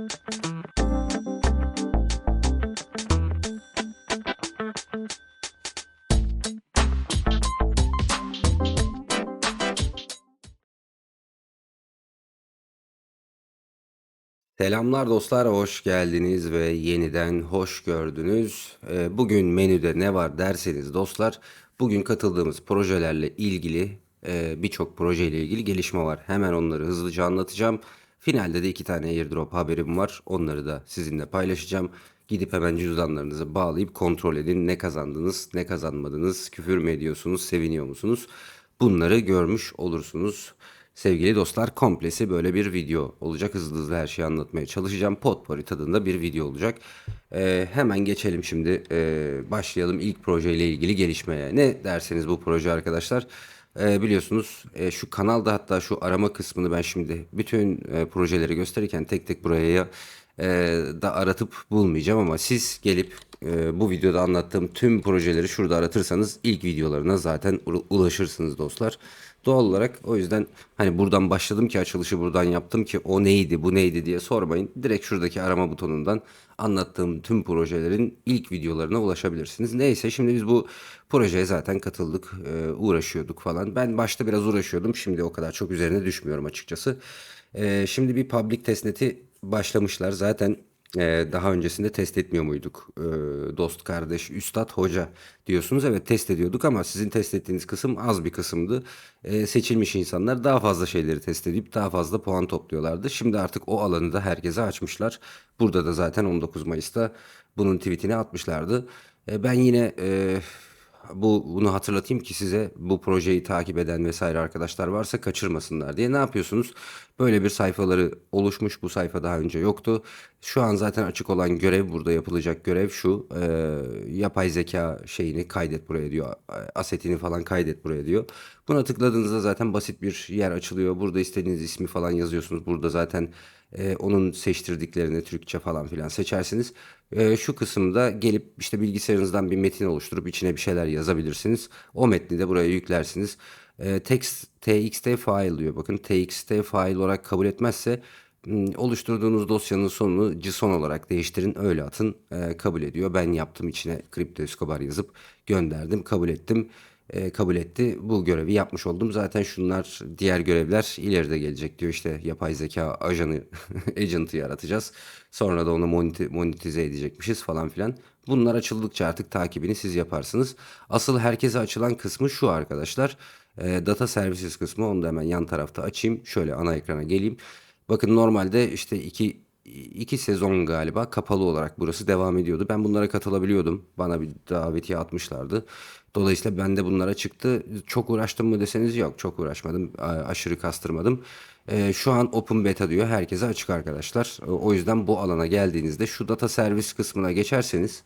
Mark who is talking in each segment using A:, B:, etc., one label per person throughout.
A: Selamlar dostlar, hoş geldiniz ve yeniden hoş gördünüz. Ee, Bugün menüde ne var derseniz dostlar, bugün katıldığımız projelerle ilgili e, birçok projeyle ilgili gelişme var. Hemen onları hızlıca anlatacağım. Finalde de iki tane airdrop haberim var. Onları da sizinle paylaşacağım. Gidip hemen cüzdanlarınızı bağlayıp kontrol edin. Ne kazandınız, ne kazanmadınız, küfür mü ediyorsunuz, seviniyor musunuz? Bunları görmüş olursunuz. Sevgili dostlar komplesi böyle bir video olacak. Hızlı hızlı her şeyi anlatmaya çalışacağım. Potpourri tadında bir video olacak. Ee, hemen geçelim şimdi. Ee, başlayalım ilk projeyle ilgili gelişmeye. Ne derseniz bu proje arkadaşlar. Ee, biliyorsunuz e, şu kanalda hatta şu arama kısmını ben şimdi bütün e, projeleri gösterirken tek tek buraya e, da aratıp bulmayacağım ama siz gelip e, bu videoda anlattığım tüm projeleri şurada aratırsanız ilk videolarına zaten ulaşırsınız dostlar. Doğal olarak o yüzden hani buradan başladım ki açılışı buradan yaptım ki o neydi bu neydi diye sormayın. Direkt şuradaki arama butonundan anlattığım tüm projelerin ilk videolarına ulaşabilirsiniz. Neyse şimdi biz bu projeye zaten katıldık, e, uğraşıyorduk falan. Ben başta biraz uğraşıyordum. Şimdi o kadar çok üzerine düşmüyorum açıkçası. E, şimdi bir public testnet'i başlamışlar. Zaten daha öncesinde test etmiyor muyduk? Dost, kardeş, üstad, hoca diyorsunuz. Evet test ediyorduk ama sizin test ettiğiniz kısım az bir kısımdı. Seçilmiş insanlar daha fazla şeyleri test edip daha fazla puan topluyorlardı. Şimdi artık o alanı da herkese açmışlar. Burada da zaten 19 Mayıs'ta bunun tweetini atmışlardı. Ben yine bu bunu hatırlatayım ki size bu projeyi takip eden vesaire arkadaşlar varsa kaçırmasınlar diye. Ne yapıyorsunuz? Böyle bir sayfaları oluşmuş. Bu sayfa daha önce yoktu. Şu an zaten açık olan görev burada yapılacak görev şu. e, yapay zeka şeyini kaydet buraya diyor. Asetini falan kaydet buraya diyor. Buna tıkladığınızda zaten basit bir yer açılıyor. Burada istediğiniz ismi falan yazıyorsunuz. Burada zaten e, onun seçtirdiklerini Türkçe falan filan seçersiniz. E, şu kısımda gelip işte bilgisayarınızdan bir metin oluşturup içine bir şeyler yazabilirsiniz. O metni de buraya yüklersiniz. E, text txt file diyor. Bakın txt file olarak kabul etmezse m, oluşturduğunuz dosyanın sonunu JSON olarak değiştirin öyle atın E, kabul ediyor. Ben yaptım içine Crypto Escobar yazıp gönderdim kabul ettim e, kabul etti. Bu görevi yapmış oldum. Zaten şunlar diğer görevler ileride gelecek diyor. İşte yapay zeka ajanı, agent'ı yaratacağız. Sonra da onu moneti- monetize edecekmişiz falan filan. Bunlar açıldıkça artık takibini siz yaparsınız. Asıl herkese açılan kısmı şu arkadaşlar. E, data services kısmı onu da hemen yan tarafta açayım. Şöyle ana ekrana geleyim. Bakın normalde işte iki iki sezon galiba kapalı olarak burası devam ediyordu. Ben bunlara katılabiliyordum. Bana bir davetiye atmışlardı. Dolayısıyla ben de bunlara çıktı. Çok uğraştım mı deseniz yok. Çok uğraşmadım. Aşırı kastırmadım. Ee, şu an open beta diyor. Herkese açık arkadaşlar. O yüzden bu alana geldiğinizde şu data servis kısmına geçerseniz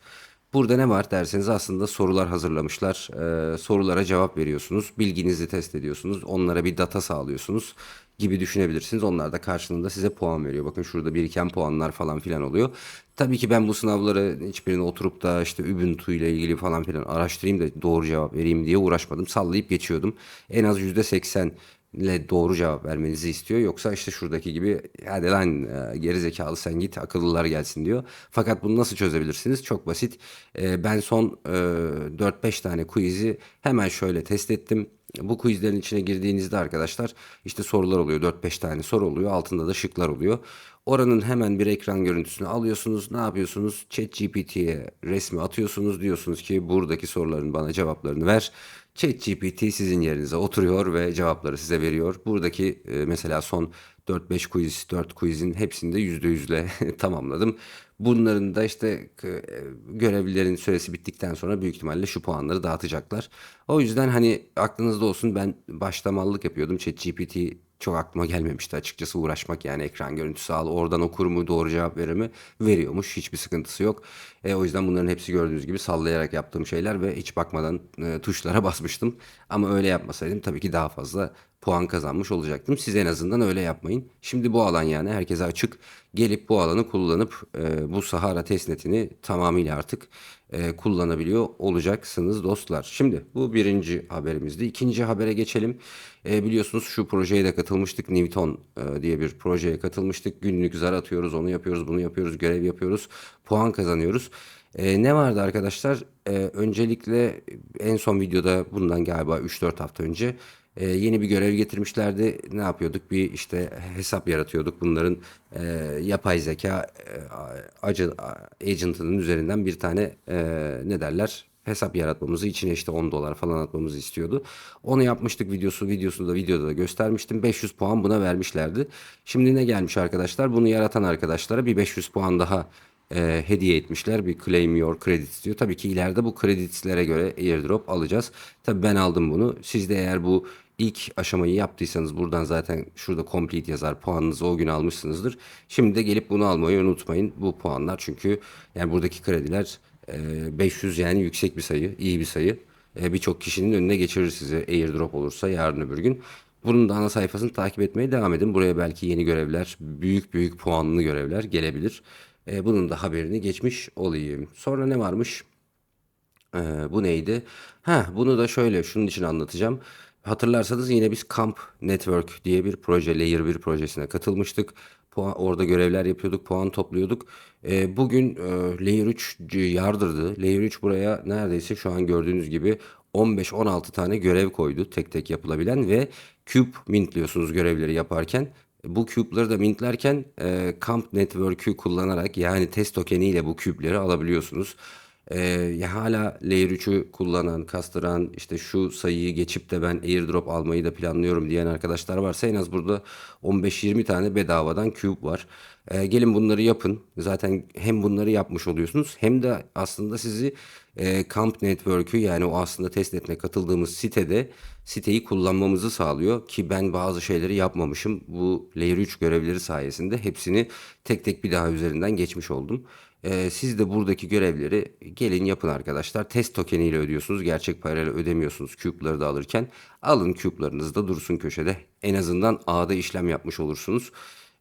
A: Burada ne var derseniz aslında sorular hazırlamışlar. Ee, sorulara cevap veriyorsunuz. Bilginizi test ediyorsunuz. Onlara bir data sağlıyorsunuz gibi düşünebilirsiniz. Onlar da karşılığında size puan veriyor. Bakın şurada biriken puanlar falan filan oluyor. Tabii ki ben bu sınavları hiçbirini oturup da işte Ubuntu ile ilgili falan filan araştırayım da doğru cevap vereyim diye uğraşmadım. Sallayıp geçiyordum. En az %80 ile doğru cevap vermenizi istiyor. Yoksa işte şuradaki gibi hadi lan e, geri zekalı sen git akıllılar gelsin diyor. Fakat bunu nasıl çözebilirsiniz? Çok basit. E, ben son e, 4-5 tane quiz'i hemen şöyle test ettim. Bu quizlerin içine girdiğinizde arkadaşlar işte sorular oluyor. 4-5 tane soru oluyor. Altında da şıklar oluyor. Oranın hemen bir ekran görüntüsünü alıyorsunuz. Ne yapıyorsunuz? ChatGPT'ye resmi atıyorsunuz. Diyorsunuz ki buradaki soruların bana cevaplarını ver. ChatGPT sizin yerinize oturuyor ve cevapları size veriyor. Buradaki e, mesela son 4-5 quiz, 4 quizin hepsini de %100'le tamamladım. Bunların da işte e, görevlilerin süresi bittikten sonra büyük ihtimalle şu puanları dağıtacaklar. O yüzden hani aklınızda olsun ben başta mallık yapıyordum. ChatGPT çok aklıma gelmemişti açıkçası uğraşmak yani ekran görüntüsü al oradan okur mu doğru cevap verir mi veriyormuş hiçbir sıkıntısı yok. E, o yüzden bunların hepsi gördüğünüz gibi sallayarak yaptığım şeyler ve hiç bakmadan e, tuşlara basmıştım. Ama öyle yapmasaydım tabii ki daha fazla puan kazanmış olacaktım. Siz en azından öyle yapmayın. Şimdi bu alan yani herkese açık. Gelip bu alanı kullanıp e, bu Sahara testnetini tamamıyla artık e, kullanabiliyor olacaksınız dostlar. Şimdi bu birinci haberimizdi. İkinci habere geçelim. E, biliyorsunuz şu projeye de katılmıştık. Newton e, diye bir projeye katılmıştık. Günlük zar atıyoruz, onu yapıyoruz, bunu yapıyoruz, görev yapıyoruz, puan kazanıyoruz. E, ne vardı arkadaşlar? E, öncelikle en son videoda bundan galiba 3-4 hafta önce e, yeni bir görev getirmişlerdi. Ne yapıyorduk? Bir işte hesap yaratıyorduk. Bunların e, yapay zeka e, agent- agent'ının üzerinden bir tane e, ne derler? hesap yaratmamızı içine işte 10 dolar falan atmamızı istiyordu. Onu yapmıştık videosu videosunu da videoda da göstermiştim. 500 puan buna vermişlerdi. Şimdi ne gelmiş arkadaşlar? Bunu yaratan arkadaşlara bir 500 puan daha e, hediye etmişler. Bir claim your credits diyor. Tabii ki ileride bu kreditlere göre airdrop alacağız. Tabii ben aldım bunu. Siz de eğer bu ilk aşamayı yaptıysanız buradan zaten şurada complete yazar puanınızı o gün almışsınızdır. Şimdi de gelip bunu almayı unutmayın. Bu puanlar çünkü yani buradaki krediler e, 500 yani yüksek bir sayı, iyi bir sayı. E, Birçok kişinin önüne geçirir size airdrop olursa yarın öbür gün. Bunun da ana sayfasını takip etmeye devam edin. Buraya belki yeni görevler, büyük büyük puanlı görevler gelebilir. E, bunun da haberini geçmiş olayım. Sonra ne varmış? Ee, bu neydi? Ha, bunu da şöyle şunun için anlatacağım. Hatırlarsanız yine biz Camp Network diye bir proje, Layer 1 projesine katılmıştık. Puan, orada görevler yapıyorduk, puan topluyorduk. Ee, bugün e, Layer 3 yardırdı. Layer 3 buraya neredeyse şu an gördüğünüz gibi 15-16 tane görev koydu tek tek yapılabilen ve cube mintliyorsunuz görevleri yaparken. Bu cube'ları da mintlerken e, Camp Network'ü kullanarak yani test tokeniyle bu cube'leri alabiliyorsunuz. Ee, hala Layer 3'ü kullanan, kastıran, işte şu sayıyı geçip de ben airdrop almayı da planlıyorum diyen arkadaşlar varsa en az burada 15-20 tane bedavadan cube var. Ee, gelin bunları yapın. Zaten hem bunları yapmış oluyorsunuz hem de aslında sizi e, Camp Network'ü yani o aslında test etme katıldığımız sitede siteyi kullanmamızı sağlıyor ki ben bazı şeyleri yapmamışım. Bu Layer 3 görevleri sayesinde hepsini tek tek bir daha üzerinden geçmiş oldum. Ee, siz de buradaki görevleri gelin yapın arkadaşlar. Test tokeniyle ödüyorsunuz. Gerçek parayla ödemiyorsunuz cube'ları da alırken. Alın cube'larınız da dursun köşede. En azından ağda işlem yapmış olursunuz.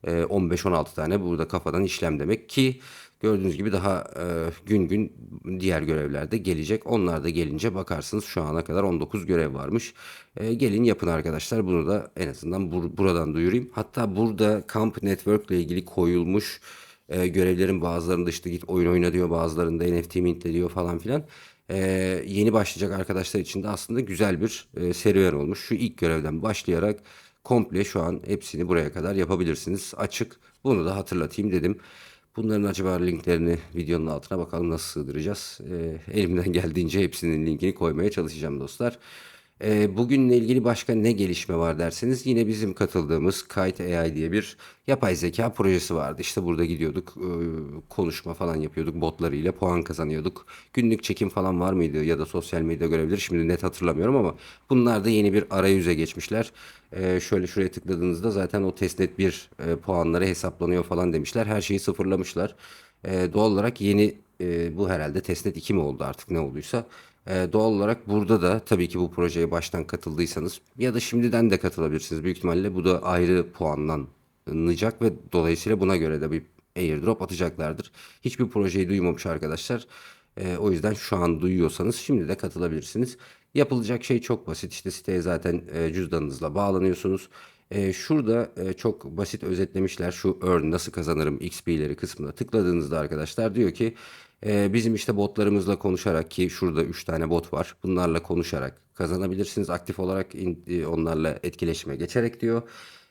A: Ee, 15-16 tane burada kafadan işlem demek ki gördüğünüz gibi daha e, gün gün diğer görevler de gelecek. Onlar da gelince bakarsınız şu ana kadar 19 görev varmış. Ee, gelin yapın arkadaşlar. Bunu da en azından bur- buradan duyurayım. Hatta burada Camp Network ile ilgili koyulmuş e, görevlerin bazılarında işte git oyun oyna diyor bazılarında NFT mintle diyor falan filan. E, yeni başlayacak arkadaşlar için de aslında güzel bir e, serüven olmuş. Şu ilk görevden başlayarak komple şu an hepsini buraya kadar yapabilirsiniz. Açık. Bunu da hatırlatayım dedim. Bunların acaba linklerini videonun altına bakalım nasıl sığdıracağız. E, elimden geldiğince hepsinin linkini koymaya çalışacağım dostlar. E, bugünle ilgili başka ne gelişme var derseniz yine bizim katıldığımız Kite AI diye bir yapay zeka projesi vardı. İşte burada gidiyorduk e, konuşma falan yapıyorduk botlarıyla puan kazanıyorduk. Günlük çekim falan var mıydı ya da sosyal medya görevleri şimdi net hatırlamıyorum ama bunlar da yeni bir arayüze geçmişler. E, şöyle şuraya tıkladığınızda zaten o testnet bir e, puanları hesaplanıyor falan demişler. Her şeyi sıfırlamışlar. E, doğal olarak yeni e, bu herhalde testnet 2 mi oldu artık ne olduysa. E, doğal olarak burada da tabii ki bu projeye baştan katıldıysanız ya da şimdiden de katılabilirsiniz. Büyük ihtimalle bu da ayrı puanlanacak ve dolayısıyla buna göre de bir airdrop atacaklardır. Hiçbir projeyi duymamış arkadaşlar. E, o yüzden şu an duyuyorsanız şimdi de katılabilirsiniz. Yapılacak şey çok basit. İşte siteye zaten e, cüzdanınızla bağlanıyorsunuz. E, şurada e, çok basit özetlemişler şu earn nasıl kazanırım XP'leri kısmına tıkladığınızda arkadaşlar diyor ki e, bizim işte botlarımızla konuşarak ki şurada 3 tane bot var bunlarla konuşarak kazanabilirsiniz aktif olarak in- e, onlarla etkileşime geçerek diyor.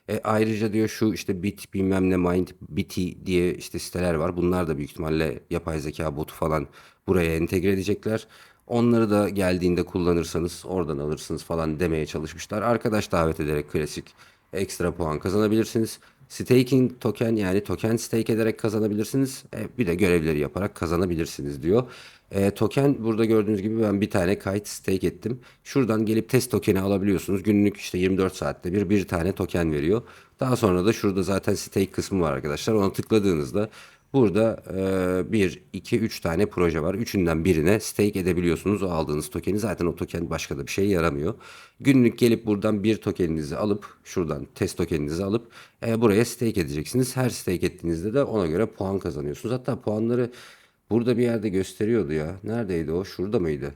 A: E, ayrıca diyor şu işte Bit bilmem ne Mind Biti diye işte siteler var. Bunlar da büyük ihtimalle yapay zeka botu falan buraya entegre edecekler. Onları da geldiğinde kullanırsanız oradan alırsınız falan demeye çalışmışlar. Arkadaş davet ederek klasik ekstra puan kazanabilirsiniz. Staking token yani token stake ederek kazanabilirsiniz. E, bir de görevleri yaparak kazanabilirsiniz diyor. E, token burada gördüğünüz gibi ben bir tane kite stake ettim. Şuradan gelip test tokeni alabiliyorsunuz. Günlük işte 24 saatte bir bir tane token veriyor. Daha sonra da şurada zaten stake kısmı var arkadaşlar. Ona tıkladığınızda Burada 1, 2, 3 tane proje var. Üçünden birine stake edebiliyorsunuz o aldığınız tokeni. Zaten o token başka da bir şey yaramıyor. Günlük gelip buradan bir tokeninizi alıp şuradan test tokeninizi alıp e, buraya stake edeceksiniz. Her stake ettiğinizde de ona göre puan kazanıyorsunuz. Hatta puanları Burada bir yerde gösteriyordu ya. Neredeydi o? Şurada mıydı?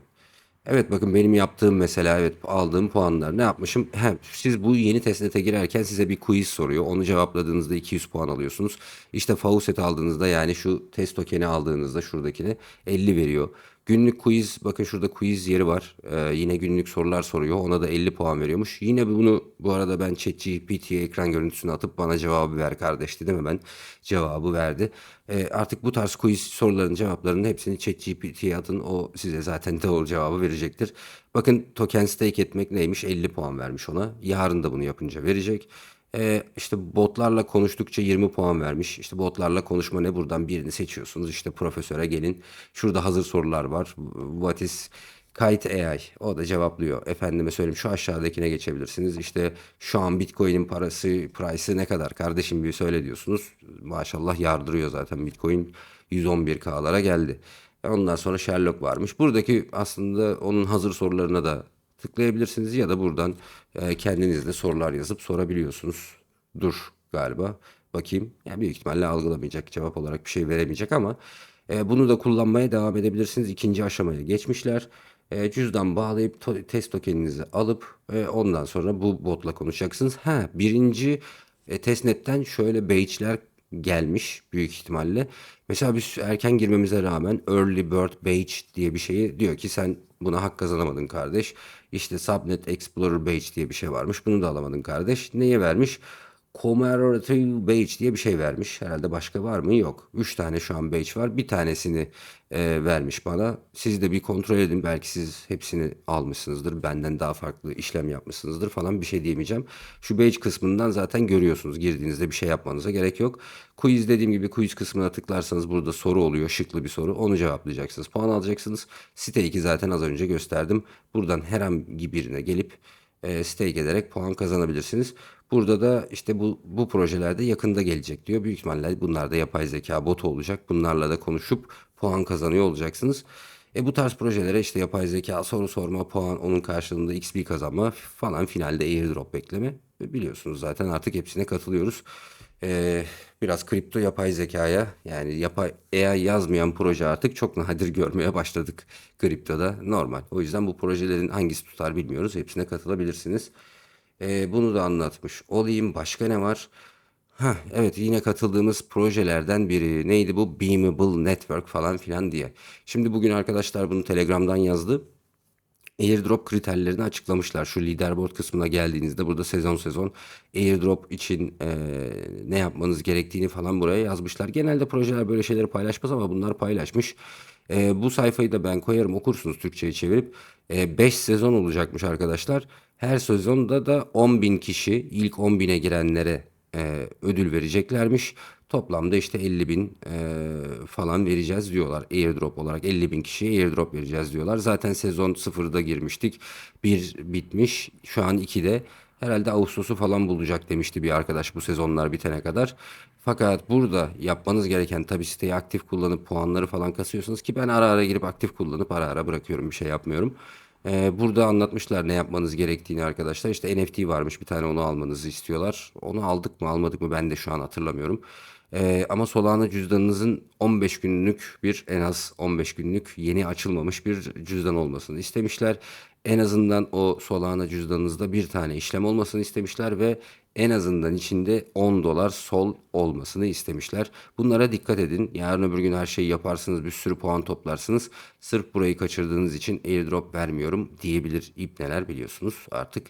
A: Evet bakın benim yaptığım mesela evet aldığım puanlar ne yapmışım? Hem siz bu yeni testnete girerken size bir quiz soruyor. Onu cevapladığınızda 200 puan alıyorsunuz. İşte Faucet aldığınızda yani şu test tokeni aldığınızda şuradakini 50 veriyor. Günlük quiz bakın şurada quiz yeri var. Ee, yine günlük sorular soruyor. Ona da 50 puan veriyormuş. Yine bunu bu arada ben ChatGPT'ye ekran görüntüsünü atıp bana cevabı ver kardeş dedim hemen cevabı verdi. Ee, artık bu tarz quiz soruların cevaplarının hepsini ChatGPT'ye atın. O size zaten doğru cevabı verecektir. Bakın token stake etmek neymiş? 50 puan vermiş ona. Yarın da bunu yapınca verecek. Ee, işte botlarla konuştukça 20 puan vermiş. İşte botlarla konuşma ne? Buradan birini seçiyorsunuz. İşte profesöre gelin. Şurada hazır sorular var. What is Kite AI. O da cevaplıyor. Efendime söyleyeyim şu aşağıdakine geçebilirsiniz. İşte şu an Bitcoin'in parası, price'ı ne kadar kardeşim bir söyle diyorsunuz. Maşallah yardırıyor zaten Bitcoin 111K'lara geldi. Ondan sonra Sherlock varmış. Buradaki aslında onun hazır sorularına da tıklayabilirsiniz ya da buradan e, kendiniz de sorular yazıp sorabiliyorsunuz. Dur galiba. Bakayım. Yani büyük ihtimalle algılamayacak, cevap olarak bir şey veremeyecek ama e, bunu da kullanmaya devam edebilirsiniz. İkinci aşamaya geçmişler. E, cüzdan bağlayıp test tokeninizi alıp e, ondan sonra bu botla konuşacaksınız. Ha, birinci e, testnetten şöyle badge'ler gelmiş büyük ihtimalle. Mesela biz erken girmemize rağmen Early Bird Badge diye bir şeyi diyor ki sen buna hak kazanamadın kardeş. İşte Subnet Explorer Badge diye bir şey varmış. Bunu da alamadın kardeş. Neye vermiş? Commemorative Badge diye bir şey vermiş. Herhalde başka var mı? Yok. 3 tane şu an badge var. Bir tanesini e, vermiş bana. Siz de bir kontrol edin. Belki siz hepsini almışsınızdır. Benden daha farklı işlem yapmışsınızdır falan bir şey diyemeyeceğim. Şu badge kısmından zaten görüyorsunuz. Girdiğinizde bir şey yapmanıza gerek yok. Quiz dediğim gibi quiz kısmına tıklarsanız burada soru oluyor. Şıklı bir soru. Onu cevaplayacaksınız. Puan alacaksınız. Site 2 zaten az önce gösterdim. Buradan herhangi birine gelip e, stake ederek puan kazanabilirsiniz. Burada da işte bu, bu projelerde yakında gelecek diyor. Büyük ihtimalle bunlar da yapay zeka botu olacak. Bunlarla da konuşup puan kazanıyor olacaksınız. E bu tarz projelere işte yapay zeka soru sorma, puan, onun karşılığında XP kazanma falan finalde airdrop bekleme. E Biliyorsunuz zaten artık hepsine katılıyoruz. E, biraz kripto yapay zekaya yani yapay AI yazmayan proje artık çok nadir görmeye başladık kriptoda normal. O yüzden bu projelerin hangisi tutar bilmiyoruz. Hepsine katılabilirsiniz. Ee, bunu da anlatmış olayım. Başka ne var? Ha evet yine katıldığımız projelerden biri. Neydi bu? Beamable Network falan filan diye. Şimdi bugün arkadaşlar bunu Telegram'dan yazdı. Airdrop kriterlerini açıklamışlar. Şu leaderboard kısmına geldiğinizde burada sezon sezon airdrop için e, ne yapmanız gerektiğini falan buraya yazmışlar. Genelde projeler böyle şeyleri paylaşmaz ama bunlar paylaşmış. E, bu sayfayı da ben koyarım okursunuz Türkçe'ye çevirip. 5 sezon olacakmış arkadaşlar. Her sezonda da 10 bin kişi ilk 10 bine girenlere e, ödül vereceklermiş. Toplamda işte 50 bin e, falan vereceğiz diyorlar. Airdrop olarak 50 bin kişiye airdrop vereceğiz diyorlar. Zaten sezon sıfırda girmiştik. Bir bitmiş. Şu an 2'de. Herhalde Ağustos'u falan bulacak demişti bir arkadaş bu sezonlar bitene kadar. Fakat burada yapmanız gereken tabii siteyi aktif kullanıp puanları falan kasıyorsunuz ki ben ara ara girip aktif kullanıp ara ara bırakıyorum bir şey yapmıyorum. Ee, burada anlatmışlar ne yapmanız gerektiğini arkadaşlar. İşte NFT varmış bir tane onu almanızı istiyorlar. Onu aldık mı almadık mı ben de şu an hatırlamıyorum. Ee, ama Solana cüzdanınızın 15 günlük bir en az 15 günlük yeni açılmamış bir cüzdan olmasını istemişler. En azından o Solana cüzdanınızda bir tane işlem olmasını istemişler ve en azından içinde 10 dolar sol olmasını istemişler. Bunlara dikkat edin. Yarın öbür gün her şeyi yaparsınız, bir sürü puan toplarsınız. Sırf burayı kaçırdığınız için airdrop vermiyorum diyebilir ibneler biliyorsunuz artık.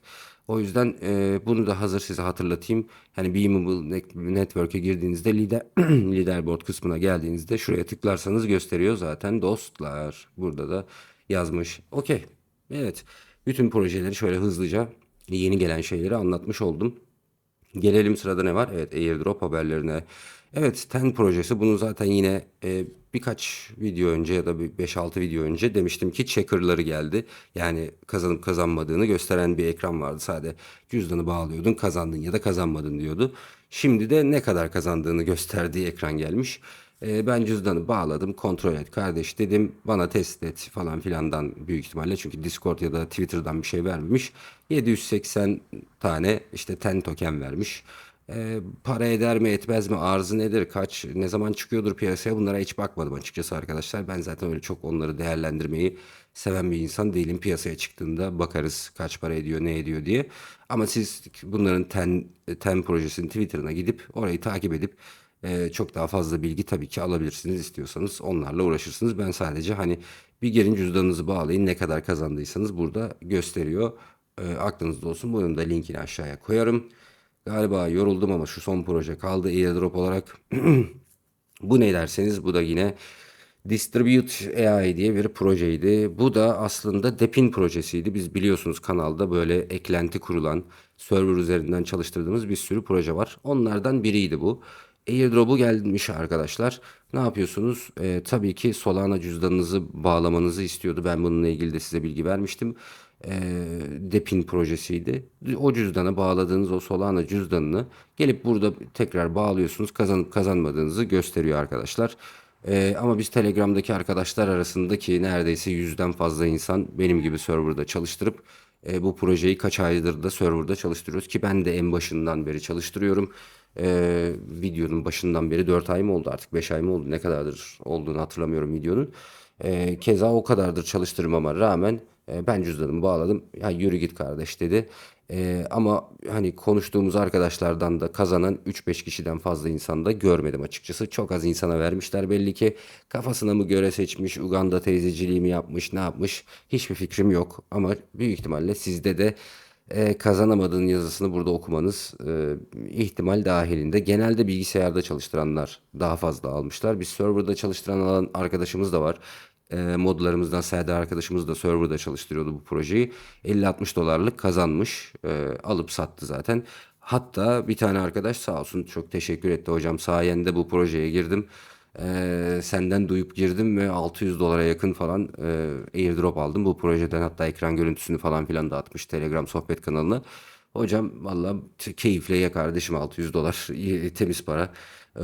A: O yüzden e, bunu da hazır size hatırlatayım. Hani Beamable Network'e girdiğinizde lider, leaderboard kısmına geldiğinizde şuraya tıklarsanız gösteriyor zaten dostlar. Burada da yazmış. Okey. Evet. Bütün projeleri şöyle hızlıca yeni gelen şeyleri anlatmış oldum. Gelelim sırada ne var? Evet airdrop haberlerine. Evet TEN projesi bunu zaten yine e, birkaç video önce ya da bir 5-6 video önce demiştim ki checker'ları geldi. Yani kazanıp kazanmadığını gösteren bir ekran vardı. Sadece cüzdanı bağlıyordun kazandın ya da kazanmadın diyordu. Şimdi de ne kadar kazandığını gösterdiği ekran gelmiş. E, ben cüzdanı bağladım kontrol et kardeş dedim bana test et falan filandan büyük ihtimalle çünkü Discord ya da Twitter'dan bir şey vermemiş. 780 tane işte ten token vermiş. E, para eder mi etmez mi arzı nedir kaç ne zaman çıkıyordur piyasaya bunlara hiç bakmadım açıkçası arkadaşlar. Ben zaten öyle çok onları değerlendirmeyi seven bir insan değilim. Piyasaya çıktığında bakarız kaç para ediyor ne ediyor diye. Ama siz bunların ten, ten projesinin Twitter'ına gidip orayı takip edip e, çok daha fazla bilgi tabii ki alabilirsiniz istiyorsanız onlarla uğraşırsınız. Ben sadece hani bir gelin cüzdanınızı bağlayın ne kadar kazandıysanız burada gösteriyor. E, aklınızda olsun. Bunun da linkini aşağıya koyarım. Galiba yoruldum ama şu son proje kaldı airdrop olarak. bu ne derseniz bu da yine Distribute AI diye bir projeydi. Bu da aslında Depin projesiydi. Biz biliyorsunuz kanalda böyle eklenti kurulan, server üzerinden çalıştırdığımız bir sürü proje var. Onlardan biriydi bu. Airdrop'u gelmiş arkadaşlar. Ne yapıyorsunuz? Ee, tabii ki Solana cüzdanınızı bağlamanızı istiyordu. Ben bununla ilgili de size bilgi vermiştim. Ee, Depin projesiydi. O cüzdana bağladığınız o Solana cüzdanını gelip burada tekrar bağlıyorsunuz. Kazanıp kazanmadığınızı gösteriyor arkadaşlar. Ee, ama biz Telegram'daki arkadaşlar arasındaki neredeyse yüzden fazla insan benim gibi serverda çalıştırıp e, bu projeyi kaç aydır da serverda çalıştırıyoruz ki ben de en başından beri çalıştırıyorum. Ee, videonun başından beri 4 ay mı oldu artık 5 ay mı oldu ne kadardır olduğunu hatırlamıyorum videonun. Ee, keza o kadardır çalıştırmama rağmen e, ben cüzdanımı bağladım. Ya yürü git kardeş dedi. Ee, ama hani konuştuğumuz arkadaşlardan da kazanan 3-5 kişiden fazla insan da görmedim açıkçası. Çok az insana vermişler belli ki. Kafasına mı göre seçmiş, Uganda teyzeciliği mi yapmış, ne yapmış hiçbir fikrim yok. Ama büyük ihtimalle sizde de e, kazanamadığın yazısını burada okumanız e, ihtimal dahilinde. Genelde bilgisayarda çalıştıranlar daha fazla almışlar. Biz serverda çalıştıran alan arkadaşımız da var. E, modlarımızdan Serdar arkadaşımız da serverda çalıştırıyordu bu projeyi. 50-60 dolarlık kazanmış. E, alıp sattı zaten. Hatta bir tane arkadaş sağ olsun çok teşekkür etti hocam sayende bu projeye girdim. Ee, senden duyup girdim ve 600 dolara yakın falan e, airdrop aldım bu projeden. Hatta ekran görüntüsünü falan filan da atmış Telegram sohbet kanalına. Hocam valla keyifle ye kardeşim 600 dolar temiz para.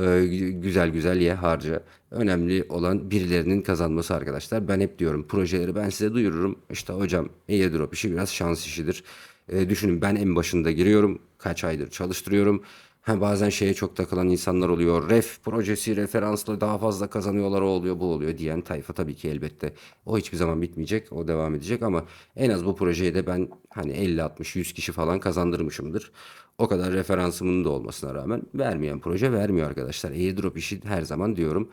A: Ee, güzel güzel ye harca. Önemli olan birilerinin kazanması arkadaşlar. Ben hep diyorum projeleri ben size duyururum. İşte hocam airdrop işi biraz şans işidir. Ee, düşünün ben en başında giriyorum. Kaç aydır çalıştırıyorum. Ha, bazen şeye çok takılan insanlar oluyor. Ref projesi referansla daha fazla kazanıyorlar o oluyor bu oluyor diyen tayfa tabii ki elbette. O hiçbir zaman bitmeyecek. O devam edecek ama en az bu projeye de ben hani 50 60 100 kişi falan kazandırmışımdır. O kadar referansımın da olmasına rağmen vermeyen proje vermiyor arkadaşlar. Airdrop işi her zaman diyorum.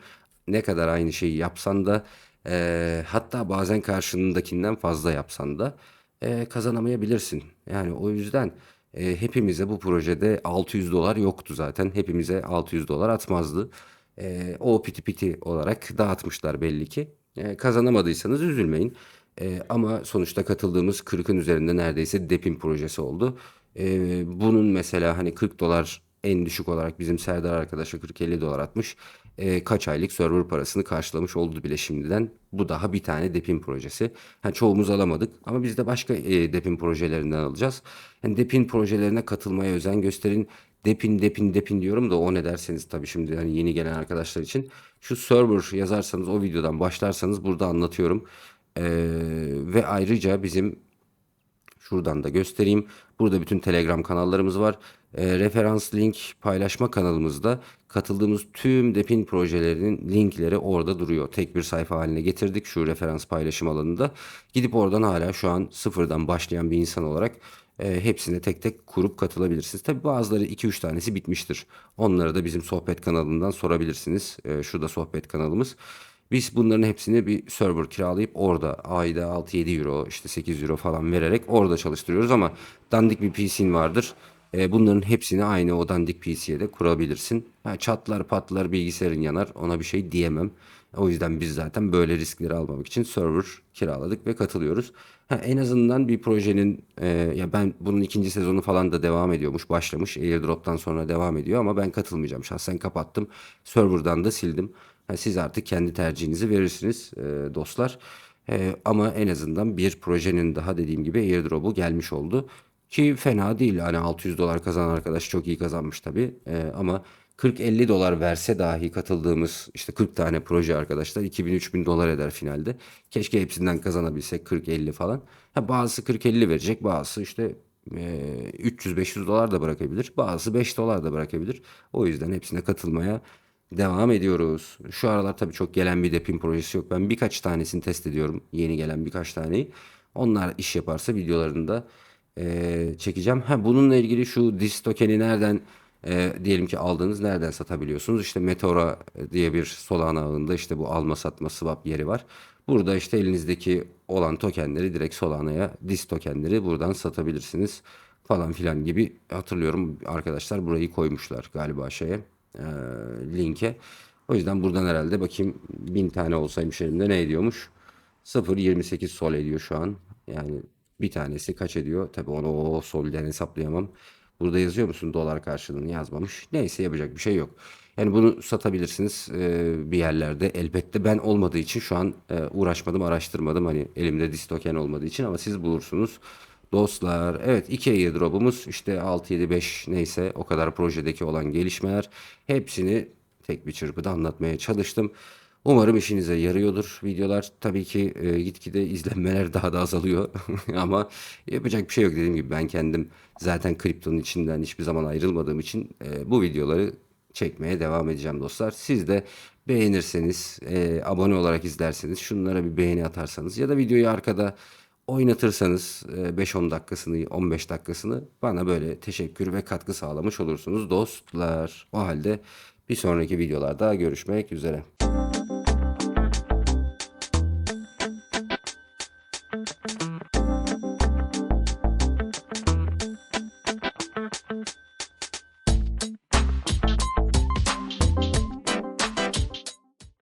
A: Ne kadar aynı şeyi yapsan da eee, hatta bazen karşındakinden fazla yapsan da eee, kazanamayabilirsin. Yani o yüzden e, hepimize bu projede 600 dolar yoktu zaten. Hepimize 600 dolar atmazdı. E, o piti piti olarak dağıtmışlar belli ki. E, kazanamadıysanız üzülmeyin. E, ama sonuçta katıldığımız 40'ın üzerinde neredeyse depin projesi oldu. E, bunun mesela hani 40 dolar en düşük olarak bizim Serdar arkadaşa 40-50 dolar atmış. E, kaç aylık server parasını karşılamış oldu bile şimdiden. Bu daha bir tane depin projesi. Ha, çoğumuz alamadık ama biz de başka e, depin projelerinden alacağız. Yani depin projelerine katılmaya özen gösterin. Depin depin depin diyorum da o ne derseniz tabii şimdi hani yeni gelen arkadaşlar için. Şu server yazarsanız o videodan başlarsanız burada anlatıyorum. E, ve ayrıca bizim Şuradan da göstereyim. Burada bütün Telegram kanallarımız var. E, referans link paylaşma kanalımızda katıldığımız tüm Depin projelerinin linkleri orada duruyor. Tek bir sayfa haline getirdik şu referans paylaşım alanında. Gidip oradan hala şu an sıfırdan başlayan bir insan olarak e, hepsine tek tek kurup katılabilirsiniz. Tabi bazıları 2-3 tanesi bitmiştir. Onları da bizim sohbet kanalından sorabilirsiniz. E, şurada sohbet kanalımız. Biz bunların hepsini bir server kiralayıp orada ayda 6-7 euro işte 8 euro falan vererek orada çalıştırıyoruz ama dandik bir PC'in vardır. E, bunların hepsini aynı o dandik PC'ye de kurabilirsin. Ha, çatlar patlar bilgisayarın yanar ona bir şey diyemem. O yüzden biz zaten böyle riskleri almamak için server kiraladık ve katılıyoruz. Ha, en azından bir projenin e, ya ben bunun ikinci sezonu falan da devam ediyormuş başlamış airdrop'tan sonra devam ediyor ama ben katılmayacağım şahsen kapattım serverdan da sildim. Siz artık kendi tercihinizi verirsiniz e, dostlar. E, ama en azından bir projenin daha dediğim gibi airdrop'u gelmiş oldu. Ki fena değil. Hani 600 dolar kazanan arkadaş çok iyi kazanmış tabii. E, ama 40-50 dolar verse dahi katıldığımız işte 40 tane proje arkadaşlar 2000-3000 dolar eder finalde. Keşke hepsinden kazanabilsek 40-50 falan. Ha, bazısı 40-50 verecek bazısı işte e, 300-500 dolar da bırakabilir. Bazısı 5 dolar da bırakabilir. O yüzden hepsine katılmaya devam ediyoruz. Şu aralar tabii çok gelen bir depin projesi yok. Ben birkaç tanesini test ediyorum. Yeni gelen birkaç taneyi. Onlar iş yaparsa videolarını da e, çekeceğim. Ha, bununla ilgili şu dis tokeni nereden e, diyelim ki aldığınız nereden satabiliyorsunuz? İşte Meteora diye bir Solana ağında işte bu alma satma swap yeri var. Burada işte elinizdeki olan tokenleri direkt Solana'ya dis tokenleri buradan satabilirsiniz falan filan gibi hatırlıyorum arkadaşlar burayı koymuşlar galiba şeye e, linke. O yüzden buradan herhalde bakayım bin tane olsaymış elimde ne ediyormuş? 0.28 sol ediyor şu an. Yani bir tanesi kaç ediyor? Tabii onu o solden hesaplayamam. Burada yazıyor musun dolar karşılığını yazmamış. Neyse yapacak bir şey yok. Yani bunu satabilirsiniz e, bir yerlerde. Elbette ben olmadığı için şu an e, uğraşmadım, araştırmadım. Hani elimde distoken olmadığı için ama siz bulursunuz. Dostlar, evet iki airdrop'umuz işte 6 7 5 neyse o kadar projedeki olan gelişmeler hepsini tek bir çırpıda anlatmaya çalıştım. Umarım işinize yarıyordur videolar. Tabii ki e, gitgide izlenmeler daha da azalıyor. Ama yapacak bir şey yok dediğim gibi ben kendim zaten kriptonun içinden hiçbir zaman ayrılmadığım için e, bu videoları çekmeye devam edeceğim dostlar. Siz de beğenirseniz, e, abone olarak izlerseniz, şunlara bir beğeni atarsanız ya da videoyu arkada oynatırsanız e, 5-10 dakikasını, 15 dakikasını bana böyle teşekkür ve katkı sağlamış olursunuz dostlar. O halde bir sonraki videolarda görüşmek üzere.